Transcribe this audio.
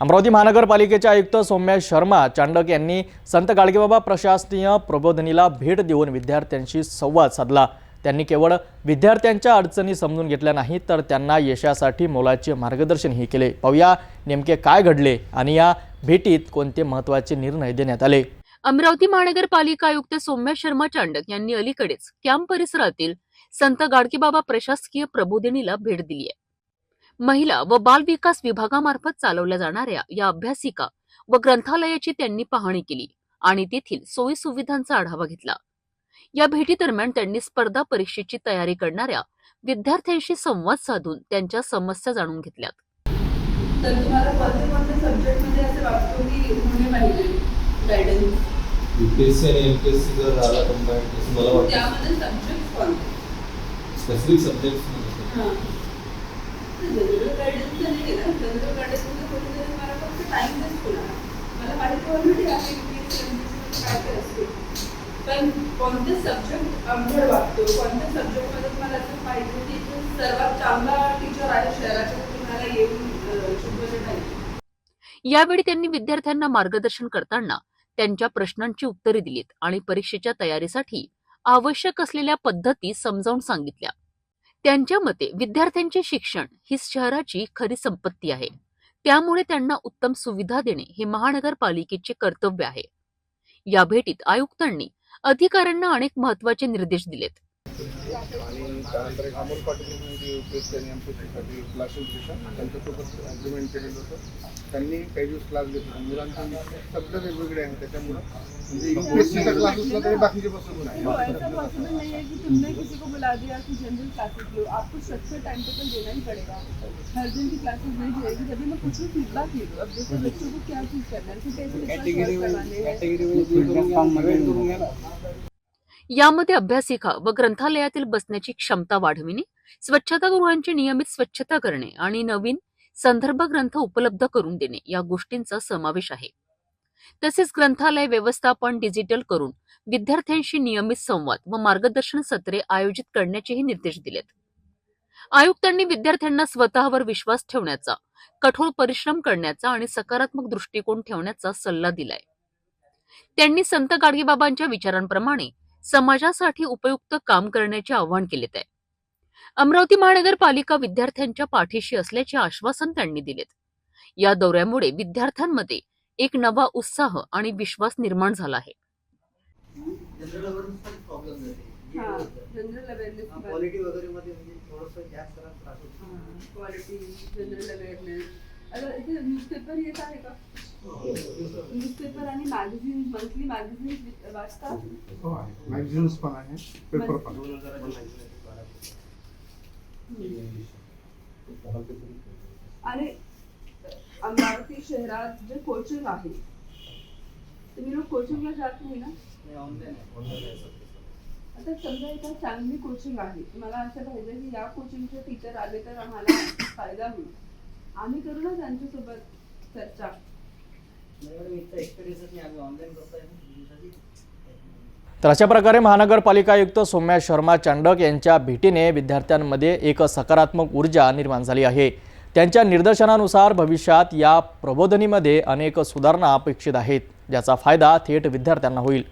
अमरावती महानगरपालिकेचे आयुक्त सौम्या शर्मा चांडक यांनी संत गाडगेबाबा प्रशासकीय प्रबोधनीला भेट देऊन विद्यार्थ्यांशी संवाद साधला. त्यांनी केवळ विद्यार्थ्यांच्या अडचणी समजून घेतल्या नाही तर त्यांना यशासाठी मोलाचे मार्गदर्शनही केले. पाहूया नेमके काय घडले आणि या भेटीत कोणते महत्त्वाचे निर्णय देण्यात आले? अमरावती महानगरपालिका आयुक्त सौम्या शर्मा चांडक यांनी अलीकडेच कॅम्प परिसरातील संत गाडगेबाबा प्रशासकीय प्रबोधिनीला भेट दिली आहे. महिला व बाल विकास विभागामार्फत चालवल्या जाणाऱ्या या अभ्यासिका व ग्रंथालयाची त्यांनी पाहणी केली आणि तेथील सोयी सुविधांचा आढावा घेतला. या भेटीदरम्यान त्यांनी स्पर्धा परीक्षेची तयारी करणाऱ्या विद्यार्थ्यांशी संवाद साधून त्यांच्या समस्या जाणून घेतल्यात. तर तुम्हाला कोणत्या कोणत्या सब्जेक्टमध्ये असं वाटतो की होणे पाहिजे गायडन्स युपीएससी आणि एमपीएससी जर झाला कंबाईन असं मला वाटतं. त्यामध्ये सब्जेक्ट कोणते? स्पेसिफिक सब्जेक्ट हां. जनरल गायडन्स नाही जनरल मला फक्त मला माहिती ऑलरेडी आहे की काय काय असते पण कोणते सब्जेक्ट अवघड वाटतो कोणत्या सब्जेक्टमध्ये असं पाहिजे की सर्वात चांगला टीचर आहे तुम्हाला येऊन यावेळी त्यांनी विद्यार्थ्यांना मार्गदर्शन करताना त्यांच्या प्रश्नांची उत्तरे दिलीत आणि परीक्षेच्या तयारीसाठी आवश्यक असलेल्या पद्धती समजावून सांगितल्या. त्यांच्या मते विद्यार्थ्यांचे शिक्षण ही शहराची खरी संपत्ती आहे. त्यामुळे त्यांना उत्तम सुविधा देणे हे महानगरपालिकेचे कर्तव्य आहे. या भेटीत आयुक्तांनी अधिकाऱ्यांना अनेक महत्त्वाचे निर्देश दिलेत. आणि त्यानंतर एक अमोल पाटील जे युपीएससी आणि एमपीएससीसाठी क्लासेस घेतात त्यांच्यासोबत अग्रीमेंट केलेलं होतं. त्यांनी काही दिवस क्लास घेतले मुलांचे सगळं वेगवेगळे आहे त्याच्यामुळं. म्हणजे युपीएससीचा क्लास असला तरी बाकीचे तो आहे नहीं है कि तुमने किसी को बुला दिया कि जनरल क्लासेस लो आपको स्ट्रक्चर टाइम टेबल देना ही पड़ेगा. हर दिन की क्लासेस नहीं जाएगी तभी मैं कुछ भी फीडबैक ले लूँ अब देखो बच्चों को क्या चीज़ करना है? कैसे करवाने हैं? यामध्ये अभ्यासिका व ग्रंथालयातील बसण्याची क्षमता वाढविणे स्वच्छतागृहांची नियमित स्वच्छता करणे आणि नवीन संदर्भ ग्रंथ उपलब्ध करून देणे या गोष्टींचा समावेश आहे. तसेच ग्रंथालय व्यवस्थापन डिजिटल करून विद्यार्थ्यांशी नियमित संवाद व मार्गदर्शन सत्रे आयोजित करण्याचेही निर्देश दिलेत. आयुक्तांनी विद्यार्थ्यांना स्वतःवर विश्वास ठेवण्याचा कठोर परिश्रम करण्याचा आणि सकारात्मक दृष्टिकोन ठेवण्याचा सल्ला दिलाय. त्यांनी संत गाडगेबाबांच्या विचारांप्रमाणे समाजासाठी उपयुक्त काम करण्याचे आवाहन केले आहे अमरावती महानगरपालिका विद्यार्थ्यांच्या पाठीशी असल्याचे आश्वासन त्यांनी दिलेत. या दौऱ्यामुळे विद्यार्थ्यांमध्ये एक नवा उत्साह आणि विश्वास निर्माण झाला आहे. हाँ जनरल अवेयरनेस क्वालिटी वगैरे मध्ये म्हणजे थोडंसं जास्त जरा त्रास होतो. क्वालिटी जनरल अवेअरनेस न्यूजपेपर येत आहे का? न्यूजपेपर आणि मॅगझिन मंथली मॅगझिन वाचता हो आहे मॅगझिन्स पण आहे. पेपर पण आणि अमरावती शहरात जे कोचिंग आहे तुम्ही लोक कोचिंगला जात नाही ना? ऑनलाईन आता समजा इथं चांगली कोचिंग आहे. मला असं पाहिजे की या कोचिंगचे टीचर आले तर आम्हाला फायदा होईल. आम्ही करू ना त्यांच्यासोबत चर्चा. तर अशा प्रकारे महानगरपालिका आयुक्त सौम्या शर्मा चांडक यांच्या भेटीने विद्यार्थ्यांमध्ये एक सकारात्मक ऊर्जा निर्माण झाली आहे. त्यांच्या निर्देशनानुसार भविष्यात या प्रबोधनीमध्ये अनेक सुधारणा अपेक्षित आहेत ज्याचा फायदा थेट विद्यार्थ्यांना होईल.